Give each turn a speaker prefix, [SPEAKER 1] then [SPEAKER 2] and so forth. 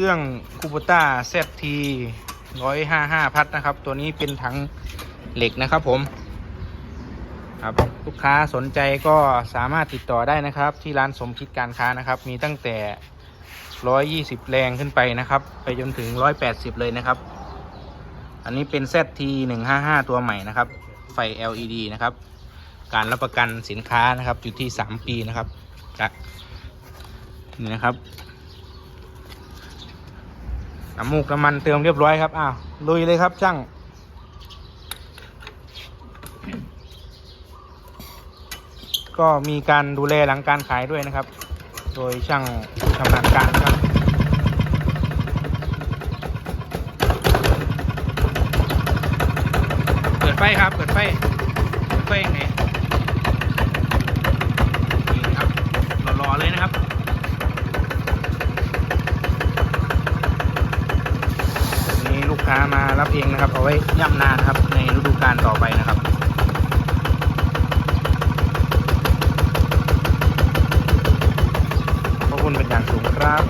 [SPEAKER 1] ครื่องคูปต้าเซทีร้อยห้าห้าพัดนะครับ ตัวนี้เป็นถังเหล็กนะครับผม ครับลูกค้าสนใจก็สามารถติดต่อได้นะครับ ที่ร้านสมคิดการค้านะครับ มีตั้งแต่120แรงขึ้นไปนะครับ ไปจนถึง180เลยนะครับ อันนี้เป็น ZT 155ตัวใหม่นะครับ ไฟ LED นะครับ การรับประกันสินค้านะครับอยู่ที่3ปีนะครับนี่นะครับ น้ำมูกน้ำมันเติมเรียบร้อยครับ อ้าว ลุยเลยครับช่าง ก็มีการดูแลหลังการขายด้วยนะครับ โดยช่างผู้ชำนาญการครับเปิดไฟครับ เปิดไฟ เปิดไฟยังไงนี่นะครับรอๆเลยนะครับ นี้ลูกค้ามา รับเองนะครับเอาไว้ย่ำนานครับ ในฤดูกาลต่อไปนะครับขอบคุณเป็นอย่างสูงครับ